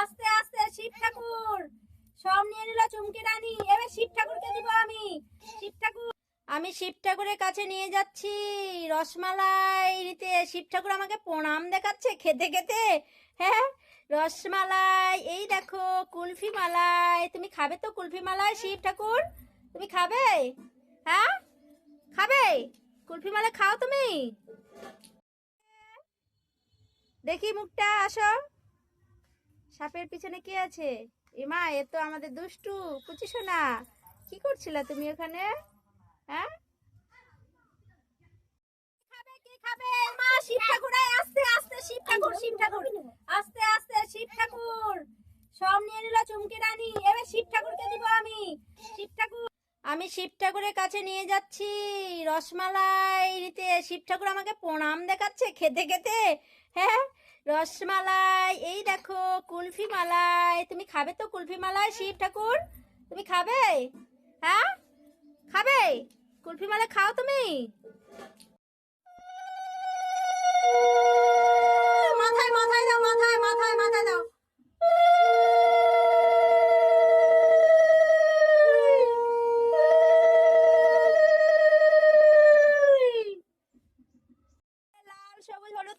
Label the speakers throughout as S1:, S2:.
S1: আস্তে আস্তে, শিব ঠাকুর সব নিয়ে নিল চুমকি রানী। এবার শিব ঠাকুরকে দিব আমি। শিব ঠাকুর, আমি শিব ঠাকুরের কাছে নিয়ে যাচ্ছি। রসমালাই নিতে শিব ঠাকুর আমাকে প্রণাম দেখাচ্ছে খেতে খেতে। হ্যাঁ রসমালাই, এই দেখো কুলফি মালাই তুমি খাবে তো কুলফি মালাই শিব ঠাকুর? তুমি খাবে? হ্যাঁ? খাবে? কুলফি মালাই খাও তুমি? দেখি মুখটা, আসো। সাপের পিছনে কে আছে? এমা, এ তো আমাদের দুষ্টু বুঝিস না কি করছিলা তুমি ওখানে? হ্যাঁ? আস্তে আস্তে, শিব ঠাকুর। সব নিয়ে নিল চুমকি রানী। এবার শিব ঠাকুরকে দিব আমি। শিব ঠাকুর, আমি শিব ঠাকুরের কাছে নিয়ে যাচ্ছি। রসমালাই নিতে শিব ঠাকুর আমাকে প্রণাম দেখাচ্ছে, খেতে খেতে। হ্যাঁ? রসমালাই, এই দেখো কুলফি মালাই তুমি খাবে তো কুলফি মালাই শিব ঠাকুর? তুমি খাবে? হ্যাঁ? খাবে? কুলফি মালাই খাও তুমি?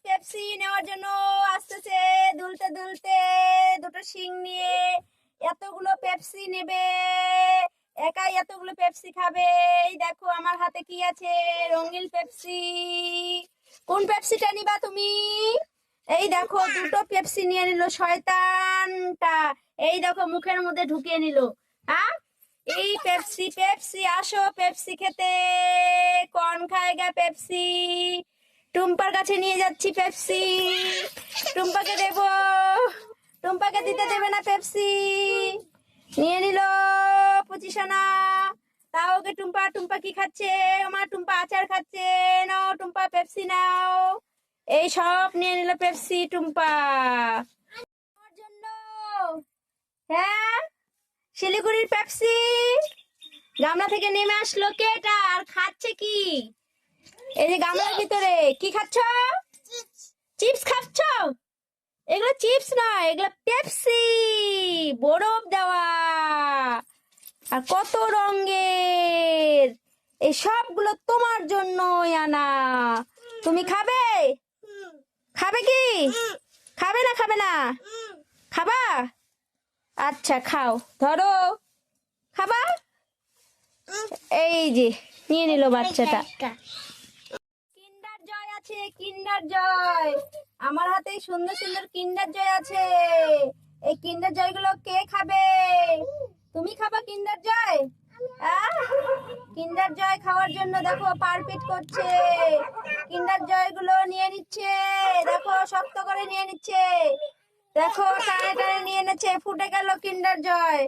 S1: পেপসি নেওয়ার জন্য আসতেছে। দুলতে দুলতে দুটো শিং নিয়ে এতগুলো পেপসি নেবে। একাই এতগুলো পেপসি খাবে। এই দেখো আমার হাতে কি আছে? রঙিন পেপসি। কোন পেপসিটা নিবা তুমি? এই দেখো দুটো পেপসি নিয়ে নিল শয়তানটা। এই দেখো মুখের মধ্যে ঢুকিয়ে নিল। হ্যাঁ এই পেপসি পেপসি, আসো পেপসি খেতে। কোন খায়গা পেপসি। টুম্পার কাছে নিয়ে যাচ্ছি পেপসি। টুম্পাকে দেব। টুম্পাকে দিতে দেবে না পেপসি। নিয়ে নিল পঁচিশ আনা তাও ওকে টুম্পা টুম্পা কি খাচ্ছে? আমার টুম্পা আচার খাচ্ছে। নাও টুম্পা, পেপসি নাও। এই সব নিয়ে নিল পেপসি, টুম্পা। হ্যাঁ? শিলিগুড়ির পেপসি। গামলা থেকে নেমে আসলো কে এটা? আর খাচ্ছে কি? এই যে গামলার ভিতরে কি খাচ্ছ? চিপস খাচ্ছ? এগুলো চিপস নয় এগুলো পেপসি বরফ দেওয়া। আর কত রঙের! এই সবগুলো তোমার জন্য আনা। তুমি খাবে? খাবে কি? খাবে না খাবে না? খাবা? আচ্ছা খাও। ধরো। খাবা? এই যে নিয়ে নিল বাচ্চাটা। জয় আছে, কিন্ডার জয়। আমার হাতে সুন্দর সুন্দর কিন্ডার জয় আছে। এই কিন্ডার জয়গুলো কে খাবে? তুমি খাবা কিন্ডার জয়? কিন্ডার জয় খাওয়ার জন্য দেখো পারপিট করছে। কিন্ডার জয়গুলো নিয়ে নিচ্ছে। দেখো, শক্ত করে নিয়ে নিচ্ছে। দেখো, টানে টানে নিয়ে নিচ্ছে। ফুটে গেল কিন্ডার জয়।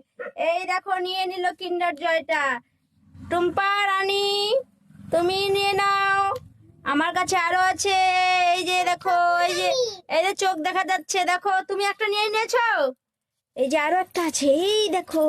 S1: এই দেখো, নিয়ে নিল কিন্ডার জয়টা। টুম্পা, রানী, তুমি নিয়ে নাও। আমার কাছে আরও আছে। এই যে দেখো, এই যে এই যে চোখ দেখা যাচ্ছে। দেখো, তুমি একটা নিয়ে নিয়েছো? এই যে আরও একটা আছে। এই দেখো।